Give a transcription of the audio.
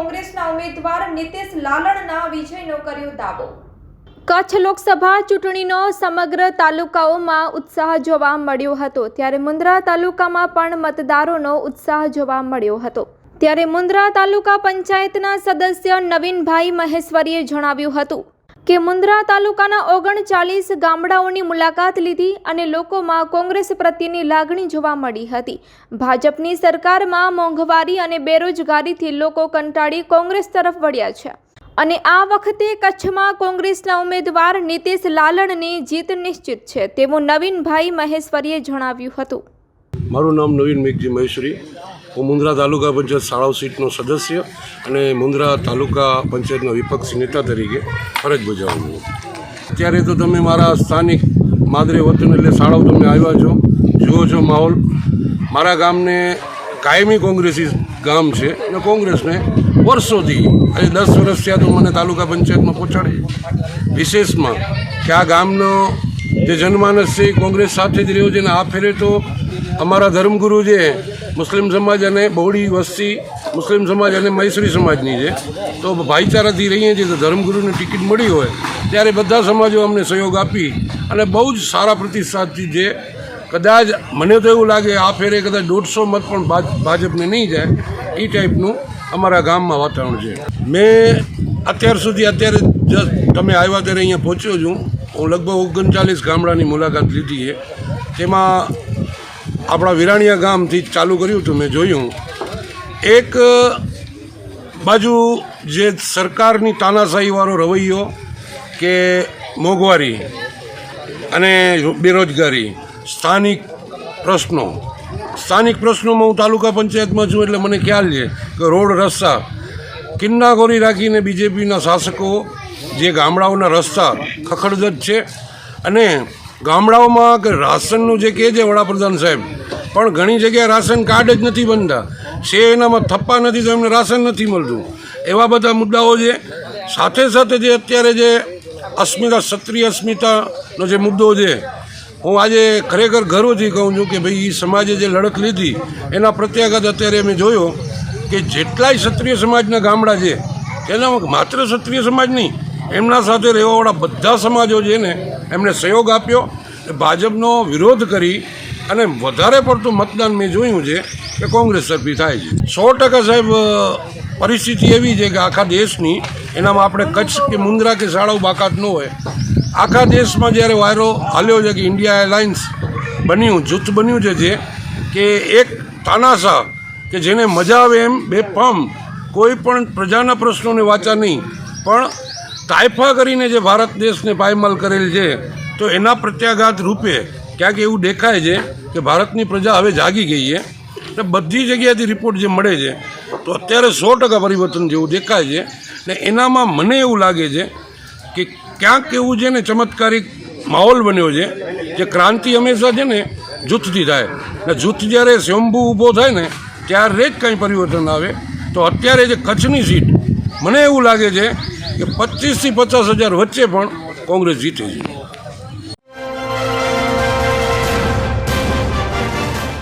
કોંગ્રેસના ઉમેદવાર નીતિશ લાલણના વિજયનો કર્યો દાવો. કચ્છ લોકસભા ચૂંટણીનો સમગ્ર તાલુકાઓમાં ઉત્સાહ જોવા મળ્યો હતો. ત્યારે મુન્દ્રા તાલુકામાં પણ મતદારોનો ઉત્સાહ જોવા મળ્યો હતો. ત્યારે મુન્દ્રા તાલુકા પંચાયતના સદસ્ય નવીનભાઈ મહેશ્વરીએ જણાવ્યું હતું કે મુન્દ્રા તાલુકાના ઓગણચાલીસ ગામડાઓની મુલાકાત લીધી અને લોકોમાં કોંગ્રેસ પ્રત્યેની લાગણી જોવા મળી હતી. ભાજપની સરકારમાં મોંઘવારી અને બેરોજગારીથી લોકો કંટાળી કોંગ્રેસ તરફ વળ્યા છે. અને આ વખતે કચ્છમાં કોંગ્રેસના ઉમેદવાર નીતિશ લાલણની જીત નિશ્ચિત છે, તેવું નવીનભાઈ મહેશ્વરીએ જણાવ્યું હતું. મારું નામ નવીન મેઘજી મહેશ્વરી. હું મુન્દ્રા તાલુકા પંચાયત શાળાઓ સીટનો સદસ્ય અને મુન્દ્રા તાલુકા પંચાયતના વિપક્ષી નેતા તરીકે ફરજ બજાવું છું. અત્યારે તો તમે મારા સ્થાનિક માદરે વતન એટલે શાળાઓ તમે આવ્યા છો. જુઓ છો માહોલ. મારા ગામને કાયમી કોંગ્રેસી ગામ છે અને કોંગ્રેસને વર્ષોથી, આજે દસ વર્ષ થયા તો મને તાલુકા પંચાયતમાં પહોંચાડે. વિશેષમાં કે આ ગામનો જે જનમાનસ છે કોંગ્રેસ સાથે જ રહ્યો છે અને આ ફેરે તો અમારા ધર્મગુરુ છે મુસ્લિમ સમાજ અને બહોળી વસ્તી મુસ્લિમ સમાજ અને મૈસૂરી સમાજની છે. તો ભાઈચારાથી રહીએ છીએ, તો ધર્મગુરુને ટિકિટ મળી હોય, ત્યારે બધા સમાજો અમને સહયોગ આપી અને બહુ જ સારા પ્રતિસાદથી જે કદાચ મને તો એવું લાગે આ ફેરે કદાચ દોઢસો મત પણ ભાજપને નહીં જાય, એ ટાઈપનું અમારા ગામમાં વાતાવરણ છે. મેં અત્યાર સુધી અત્યારે જસ્ટ તમે આવ્યા ત્યારે અહીંયા પહોંચ્યો છું. હું લગભગ ઓગણચાલીસ ગામડાની મુલાકાત લીધી છે. તેમાં આપણા વિરાણીયા ગામથી ચાલુ કર્યું હતું, મેં જોયું. એક બાજુ જે સરકારની તાનાશાહીવાળો રવૈયો કે મોંઘવારી અને બેરોજગારી, સ્થાનિક પ્રશ્નો. સ્થાનિક પ્રશ્નોમાં હું તાલુકા પંચાયતમાં છું એટલે મને ખ્યાલ છે કે રોડ રસ્તા. કિન્નાગોરી રાખીને બીજેપીના શાસકો જે ગામડાઓના રસ્તા ખખડધજ છે. અને ગામડાઓમાં કે રાશનનું જે કહે છે વડાપ્રધાન સાહેબ પણ ઘણી જગ્યાએ રાશન કાર્ડ જ નથી બનતા. છે એનામાં થપ્પા નથી, તો એમને રાશન નથી મળતું. એવા બધા મુદ્દાઓ છે. સાથે સાથે જે અત્યારે જે અસ્મિતા, ક્ષત્રિય અસ્મિતાનો જે મુદ્દો છે, હું આજે ખરેખર ગર્વથી કહું છું કે ભાઈ એ સમાજે જે લડત લીધી, એના પ્રત્યાઘાત અત્યારે અમે જોયો કે જેટલાય ક્ષત્રિય સમાજના ગામડા છે તેના માત્ર ક્ષત્રિય સમાજ નહીં, એમના સાથે રહેવાવાળા બધા સમાજો છે ને, એમને સહયોગ આપ્યો. ભાજપનો વિરોધ કરી અને વધારે પડતું મતદાન મેં જોયું છે કે કોંગ્રેસ તરફી થાય છે. સો ટકા સાહેબ પરિસ્થિતિ એવી છે કે આખા દેશની, એનામાં આપણે કચ્છ કે મુંદ્રા કે શાળાઓ બાકાત ન હોય. આખા દેશમાં જ્યારે વાયરો હાલ્યો છે કે ઇન્ડિયા એરલાઇન્સ બન્યું, જૂથ બન્યું છે જે, કે એક તાનાશા કે જેને મજા આવે એમ બેફામ કોઈ પણ પ્રજાના પ્રશ્નોને વાંચા નહીં. પણ તાઇફા કરીને જે ભારત દેશને પાયમાલ કરેલ છે, તો એના પ્રત્યાઘાત રૂપે ક્યાંક એવું દેખાય છે કે ભારતની પ્રજા હવે જાગી ગઈ છે ને બધી જગ્યાએથી રિપોર્ટ જે મળે છે, તો અત્યારે સો ટકા પરિવર્તન જેવું દેખાય છે ને એનામાં મને એવું લાગે છે કે ક્યાંક એવું છે ને ચમત્કારિક માહોલ બન્યો છે જે ક્રાંતિ હંમેશા છે ને જૂથથી થાય. ને જૂથ જ્યારે સ્વયંભૂ ઊભો થાય ને ત્યારે જ કંઈ પરિવર્તન આવે. તો અત્યારે જે કચ્છની સીટ, મને એવું લાગે છે કે પચીસથી પચાસ હજાર વચ્ચે પણ કોંગ્રેસ જીતે છે.